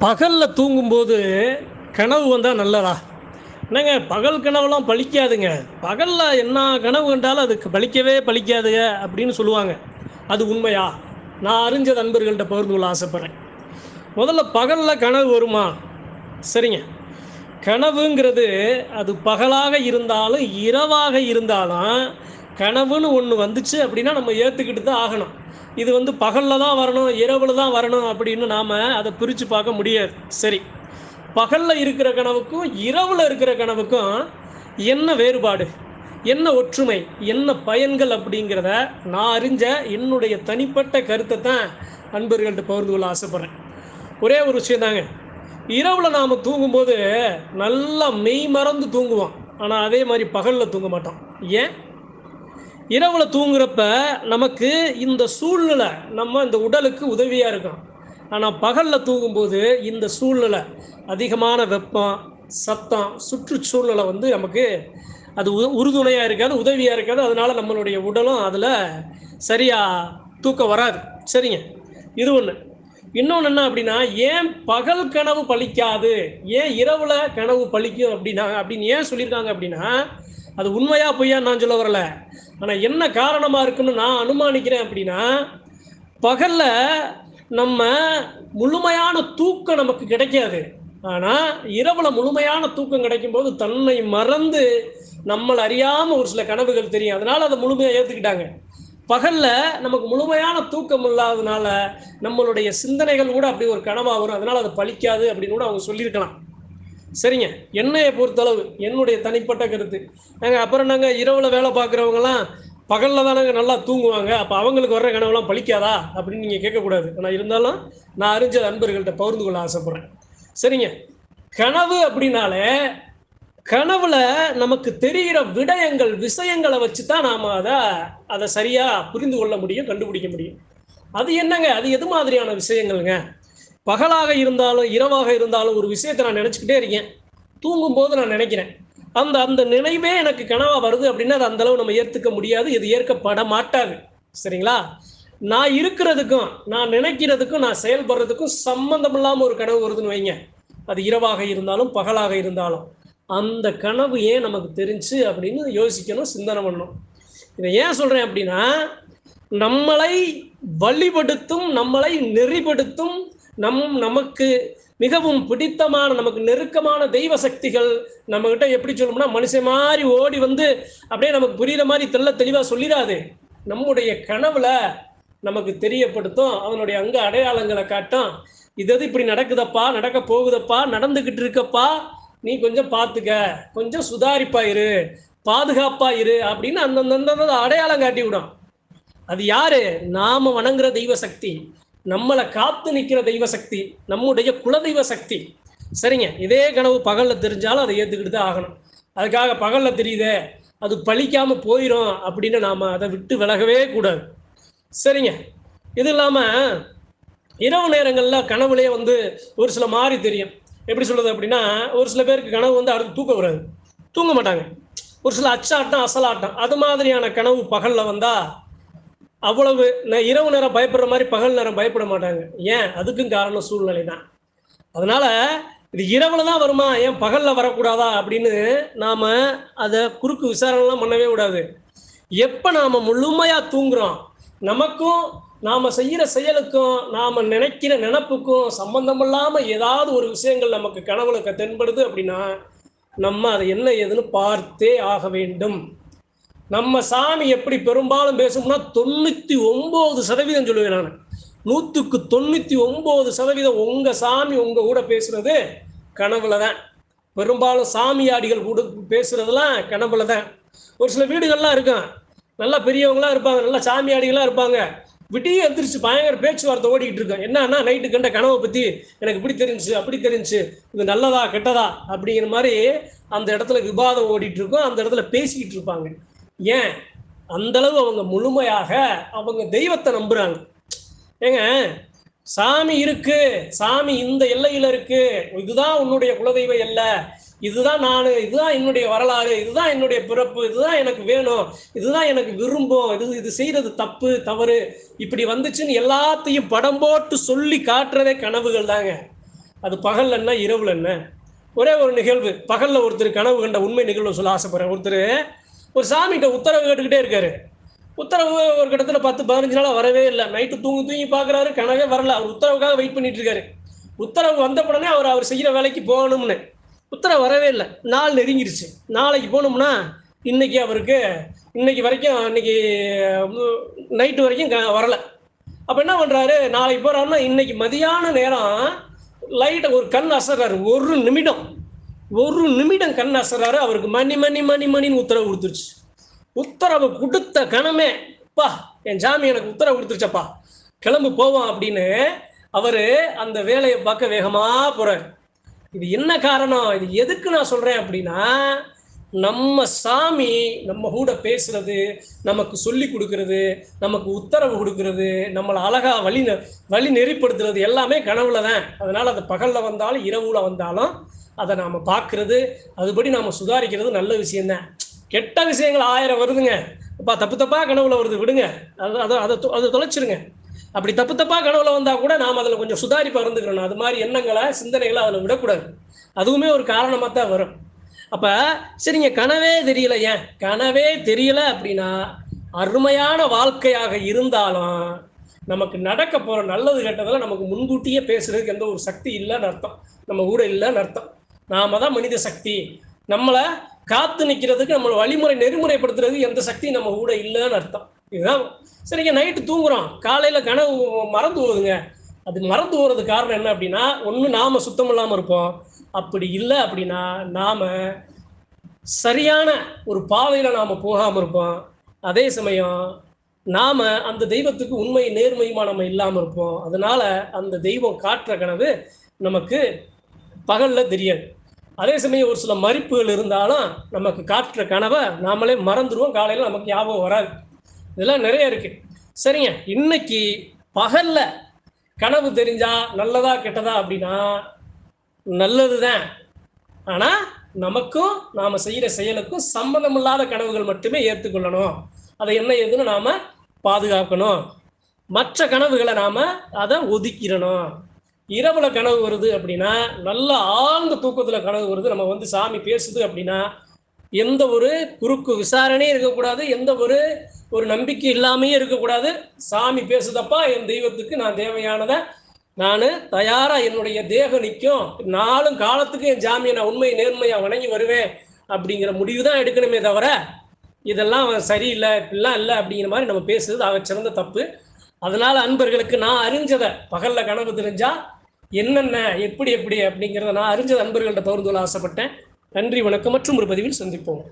பகலில் தூங்கும்போது கனவு வந்தால் நல்லதா? என்னங்க பகல் கனவுலாம் பலிக்காதுங்க பகலில் என்ன கனவு கண்டாலும் அதுக்கு பலிக்கவே பழிக்காதுங்க அப்படின்னு சொல்லுவாங்க. அது உண்மையா? நான் அறிஞ்ச நண்பர்கள்ட்ட பகிர்ந்து கொள்ள ஆசைப்பட்றேன். முதல்ல பகலில் கனவு வருமா? சரிங்க. கனவுங்கிறது அது பகலாக இருந்தாலும் இரவாக இருந்தாலும் கனவுன்னு ஒன்று வந்துச்சு அப்படின்னா நம்ம ஏற்றுக்கிட்டு தான் ஆகணும். இது வந்து பகலில் தான் வரணும் இரவில் தான் வரணும் அப்படின்னு நாம் அதை பிரித்து பார்க்க முடியாது. சரி. பகலில் இருக்கிற கனவுக்கும் இரவில் இருக்கிற கனவுக்கும் என்ன வேறுபாடு? என்ன ஒற்றுமை? என்ன பயன்கள் அப்படிங்கிறத நான் அறிஞ்ச என்னுடைய தனிப்பட்ட கருத்தை தான் நண்பர்கள்ட்ட பகிர்ந்து கொள்ள ஆசைப்பட்றேன். ஒரே ஒரு விஷயம் தாங்க. இரவில் நாம் தூங்கும்போது நல்லா மெய் மறந்து தூங்குவோம். ஆனால் அதே மாதிரி பகலில் தூங்க மாட்டோம். ஏன்? இரவில் தூங்குறப்ப நமக்கு இந்த சூழ்நிலை நம்ம இந்த உடலுக்கு உதவியாக இருக்கும். ஆனால் பகலில் தூங்கும்போது இந்த சூழ்நிலை அதிகமான வெப்பம் சத்தம் சுற்றுச்சூழ்நிலை வந்து நமக்கு அது உ- உறுதுணையாக இருக்காது உதவியாக இருக்காது. அதனால நம்மளுடைய உடலும் அதில் சரியாக தூக்கம் வராது. சரிங்க? இது ஒன்று இன்னொன்று என்ன அப்படின்னா ஏன் பகல் கனவு பலிக்காது ஏன் இரவில் கனவு பலிக்கும் அப்படின்னா அப்படின்னு ஏன் சொல்லியிருக்காங்க அப்படின்னா அது உண்மையா பொய்யா நான் சொல்ல வரல. ஆனால் என்ன காரணமாக இருக்குன்னு நான் அனுமானிக்கிறேன் அப்படின்னா பகலில் நம்ம முழுமையான தூக்கம் நமக்கு கிடைக்காது. ஆனால் இரவில் முழுமையான தூக்கம் கிடைக்கும்போது தன்னை மறந்து நம்மளை அறியாமல் ஒரு சில கனவுகள் தெரியும். அதனால் அதை முழுமையாக ஏற்றுக்கிட்டாங்க பகலில் நமக்கு முழுமையான தூக்கம் இல்லாததுனால நம்மளுடைய சிந்தனைகள் கூட அப்படி ஒரு கனவாக வரும். அதனால் அதை பலிக்காது அப்படின்னு கூட அவங்க சொல்லியிருக்கலாம். சரிங்க. என்னையை பொறுத்தளவு என்னுடைய தனிப்பட்ட கருத்து. நாங்கள் அப்புறம் நாங்கள் இரவில் வேலை பார்க்குறவங்கலாம் பகலில் தானங்க நல்லா தூங்குவாங்க. அப்போ அவங்களுக்கு வர்ற கனவுலாம் பலிக்காதா அப்படின்னு நீங்கள் கேட்கக்கூடாது. ஆனால் இருந்தாலும் நான் அறிஞ்ச நண்பர்கள்ட்ட பகிர்ந்து கொள்ள ஆசைப்பட்றேன். சரிங்க. கனவு அப்படின்னாலே கனவுல நமக்கு தெரிகிற விடயங்கள் விஷயங்களை வச்சு தான் நாம் அதை அதை சரியாக புரிந்து கொள்ள முடியும் கண்டுபிடிக்க முடியும். அது என்னங்க? அது எது மாதிரியான விஷயங்கள்ங்க? பகலாக இருந்தாலும் இரவாக இருந்தாலும் ஒரு விஷயத்தை நான் நினச்சிக்கிட்டே இருக்கேன். தூங்கும்போது நான் நினைக்கிறேன். அந்த அந்த நினைவே எனக்கு கனவா வருது அப்படின்னா அது அந்த அளவு நம்ம ஏற்றுக்க முடியாது இது ஏற்கப்பட மாட்டாது. சரிங்களா? நான் இருக்கிறதுக்கும் நான் நினைக்கிறதுக்கும் நான் செயல்படுறதுக்கும் சம்மந்தம் இல்லாமல் ஒரு கனவு வருதுன்னு வைங்க. அது இரவாக இருந்தாலும் பகலாக இருந்தாலும். அந்த கனவு ஏன் நமக்கு தெரிஞ்சு அப்படின்னு யோசிக்கணும் சிந்தனை பண்ணணும். இதை ஏன் சொல்கிறேன் அப்படின்னா நம்மளை வழிபடுத்தும் நம்மளை நெறிப்படுத்தும் நம் நமக்கு மிகவும் பிடித்தமான நமக்கு நெருக்கமான தெய்வ சக்திகள் நம்மகிட்ட எப்படி சொல்லணும்னா மனுஷன் மாதிரி ஓடி வந்து அப்படியே நமக்கு புரியுற மாதிரி தெள்ள தெளிவாக சொல்லிடாது நம்முடைய கனவுல நமக்கு தெரியப்படுத்தும் அவனுடைய அங்க அடையாளங்களை காட்டும். இது எது இப்படி நடக்குதப்பா நடக்க போகுதப்பா நடந்துக்கிட்டு இருக்கப்பா நீ கொஞ்சம் பார்த்துக்க கொஞ்சம் சுதாரிப்பா இரு பாதுகாப்பா இரு அப்படின்னு அந்தந்த அடையாளம் காட்டி விடும் அது யாரு? நாம வணங்குற தெய்வ சக்தி. நம்மளை காத்து நிற்கிற தெய்வ சக்தி நம்முடைய குலதெய்வ சக்தி. சரிங்க இதே கனவு பகலில் தெரிஞ்சாலும் அதை ஏற்றுக்கிட்டு தான் ஆகணும். அதுக்காக பகலில் தெரியுதே அது பழிக்காமல் போயிடும் அப்படின்னு நாம் அதை விட்டு விலகவே கூடாது. சரிங்க இது இல்லாமல் இரவு நேரங்களில் கனவுலே வந்து ஒரு சில மாதிரி தெரியும். எப்படி சொல்கிறது அப்படின்னா ஒரு சில பேருக்கு கனவு வந்து அடுத்து தூக்க வராது. தூங்க மாட்டாங்க. ஒரு சில அச்சாட்டம் அசலாட்டம் அது மாதிரியான கனவு பகலில் வந்தால் அவ்வளவு நான் இரவு நேரம் பயப்படுற மாதிரி பகல் நேரம் பயப்பட மாட்டாங்க. ஏன்? அதுக்கும் காரணம் சூழ்நிலை தான் அதனால இது இரவுல தான் வருமா? ஏன் பகல்ல வரக்கூடாதா? அப்படின்னு நாம அதை குறுக்கு விசாரணைலாம் பண்ணவே கூடாது. எப்ப நாம முழுமையா தூங்குறோம்? நமக்கும் நாம செய்யற செயலுக்கும் நாம நினைக்கிற நினப்புக்கும் சம்பந்தம் ஏதாவது ஒரு விஷயங்கள் நமக்கு கனவுல தென்படுது அப்படின்னா நம்ம அதை என்ன ஏதுன்னு பார்த்தே ஆக வேண்டும். நம்ம சாமி எப்படி பெரும்பாலும் பேசும்னா தொண்ணூற்றி ஒம்பது சதவீதம் சொல்லுவேன் நான். நூற்றுக்கு தொண்ணூற்றி ஒம்பது சதவீதம் உங்கள் சாமி உங்கள் கூட பேசுறது கனவுல தான் பெரும்பாலும் சாமியாடிகள் கூட பேசுறதெல்லாம் கனவுல தான் ஒரு சில வீடுகள்லாம் இருக்கும். நல்லா பெரியவங்களாம் இருப்பாங்க நல்லா சாமியாடிகளாக இருப்பாங்க. விட்டியே எந்திரிச்சு பயங்கர பேச்சுவார்த்தை ஓடிக்கிட்டு இருக்கோம். என்னன்னா நைட்டு கண்ட கனவை பற்றி எனக்கு இப்படி தெரிஞ்சுச்சு அப்படி தெரிஞ்சுச்சு இது நல்லதா கெட்டதா அப்படிங்கிற மாதிரி அந்த இடத்துல விவாதம் ஓடிட்டு இருக்கும். அந்த இடத்துல பேசிக்கிட்டு இருப்பாங்க. ஏன்? அந்தளவு அவங்க முழுமையாக அவங்க தெய்வத்தை நம்புகிறாங்க ஏங்க சாமி இருக்கு சாமி இந்த எல்லையில் இருக்கு இதுதான் உன்னுடைய குலதெய்வ எல்லை இதுதான் நான் இதுதான் என்னுடைய வரலாறு இதுதான் என்னுடைய பிறப்பு இதுதான் எனக்கு வேணும் இதுதான் எனக்கு விரும்பும் இது இது செய்யறது தப்பு தவறு இப்படி வந்துச்சுன்னு எல்லாத்தையும் படம் போட்டு சொல்லி காட்டுறதே கனவுகள் தாங்க. அது பகல் என்ன இரவுல என்ன? ஒரே ஒரு நிகழ்வு பகலில் ஒருத்தர் கனவு கண்ட உண்மை நிகழ்வு சொல்ல ஆசைப்படுறேன். ஒருத்தர் ஒரு சாமிகிட்ட உத்தரவு கேட்டுக்கிட்டே இருக்காரு. உத்தரவு ஒரு கிட்டத்தில் பத்து பதினஞ்சு நாளாக வரவே இல்லை. நைட்டு தூங்கி தூங்கி பார்க்குறாரு கனவே வரல. அவர் உத்தரவுக்காக வெயிட் பண்ணிட்டு இருக்காரு உத்தரவு வந்த உடனே அவர் அவர் செய்கிற வேலைக்கு போகணும்னு. உத்தரவு வரவே இல்லை. நாள் நெருங்கிருச்சு. நாளைக்கு போகணும்னா இன்னைக்கு அவருக்கு இன்னைக்கு வரைக்கும் இன்னைக்கு நைட்டு வரைக்கும் க- வரல. அப்போ என்ன பண்ணுறாரு நாளைக்கு போகிறாருன்னா இன்னைக்கு மதியான நேரம் லைட்டை ஒரு கண் அசர்றாரு. ஒரு நிமிடம். ஒரு நிமிடம் கண் அசறாரு அவருக்கு மணி மணி மணி மணின்னு உத்தரவு கொடுத்துருச்சு. உத்தரவு கொடுத்த கணமே பா என் ஜாமி எனக்கு உத்தரவு கொடுத்துருச்சப்பா. கிளம்பு போவோம் அப்படின்னு அவர் அந்த வேலையை பார்க்க வேகமாக போகிறார் இது என்ன காரணம்? இது எதுக்கு நான் சொல்கிறேன் அப்படின்னா நம்ம சாமி நம்ம கூட பேசுறது நமக்கு சொல்லி கொடுக்கறது நமக்கு உத்தரவு கொடுக்கறது நம்மளை அழகாக வழி நெ- வழி நெறிப்படுத்துறது எல்லாமே கனவுல தான் அதனால் அது பகலில் வந்தாலும் இரவுல வந்தாலும் அதை நாம் பார்க்கறது அதுபடி நாம் சுதாரிக்கிறது நல்ல விஷயந்தான் கெட்ட விஷயங்கள் ஆயிரம் வருதுங்க. அப்பா தப்பு தப்பாக கனவுல வருது விடுங்க. அது அதை அதை தொ- அதை தொலைச்சிருங்க. அப்படி தப்பு தப்பாக கனவுல வந்தால் கூட நாம் அதில் கொஞ்சம் சுதாரிப்பாக இருந்துக்கிறோம் அது மாதிரி எண்ணங்களை சிந்தனைகளை அதில் விடக்கூடாது. அதுவுமே ஒரு காரணமாக தான் வரும். அப்போ சரிங்க கனவே தெரியல ஏன்? கனவே தெரியல அப்படின்னா அருமையான வாழ்க்கையாக இருந்தாலும் நமக்கு நடக்க போகிற நல்லது கெட்டதெல்லாம் நமக்கு முன்கூட்டியே பேசுறதுக்கு எந்த ஒரு சக்தி இல்லைன்னு அர்த்தம். நம்ம கூட இல்லைன்னு அர்த்தம். நாம தான் மனித சக்தி. நம்மளை காத்து நிற்கிறதுக்கு நம்மளை வழிமுறை நெறிமுறைப்படுத்துறதுக்கு எந்த சக்தியும் நம்ம கூட இல்லைன்னு அர்த்தம். இதுதான். சரிங்க நைட்டு தூங்குறோம். காலையில் கனவு மறந்து போகுதுங்க. அது மறந்து போகிறது காரணம் என்ன அப்படின்னா ஒன்று நாம் சுத்தம் இல்லாமல் இருப்போம். அப்படி இல்லை அப்படின்னா நாம் சரியான ஒரு பாதையில் நாம் போகாமல் இருப்போம். அதே சமயம் நாம் அந்த தெய்வத்துக்கு உண்மை நேர்மையுமா நம்ம இல்லாமல் இருப்போம். அதனால் அந்த தெய்வம் காட்டுற கனவு நமக்கு பகலில் தெரியாது. அதே சமயம் ஒரு சில மறிப்புகள் இருந்தாலும் நமக்கு காட்டுற கனவை நாமளே மறந்துடுவோம் காலையில் நமக்கு ஞாபகம் வராது. இதெல்லாம் நிறைய இருக்குது சரிங்க. இன்னைக்கு பகலில் கனவு தெரிஞ்சா நல்லதா கெட்டதா அப்படின்னா நல்லது தான் ஆனால் நமக்கும் நாம் செய்கிற செயலுக்கும் சம்மந்தமில்லாத கனவுகள் மட்டுமே ஏற்றுக்கொள்ளணும். அதை என்ன ஏதுன்னு நாம் பாதுகாக்கணும். மற்ற கனவுகளை நாம் அதை ஒதுக்கிடணும். இரவுல கனவு வருது அப்படின்னா நல்ல ஆழ்ந்த தூக்கத்தில் கனவு வருது. நம்ம வந்து சாமி பேசுது அப்படின்னா எந்த ஒரு குறுக்கு விசாரணையும் இருக்கக்கூடாது எந்த ஒரு ஒரு நம்பிக்கை இல்லாமையே இருக்கக்கூடாது. சாமி பேசுதப்பா என் தெய்வத்துக்கு நான் தேவையானதை நான் தயாராக என்னுடைய தேகம் நிற்கும் நாளும் காலத்துக்கு என் ஜாமியை நான் உண்மை நேர்மையாக வணங்கி வருவேன் அப்படிங்கிற முடிவு தான் எடுக்கணுமே தவிர இதெல்லாம் சரியில்லை இப்படிலாம் இல்லை அப்படிங்கிற மாதிரி நம்ம பேசுறது ஆக சிறந்த தப்பு. அதனால் அன்பர்களுக்கு நான் அறிஞ்சதை பகலில் கனவு தெரிஞ்சால் என்னென்ன எப்படி எப்படி அப்படிங்கிறத நான் அறிஞ்ச நண்பர்கள்ட்ட பகிர்ந்து கொள்ள ஆசைப்பட்டேன். நன்றி வணக்கம் மற்றும் ஒரு பதிவில் சந்திப்போம்.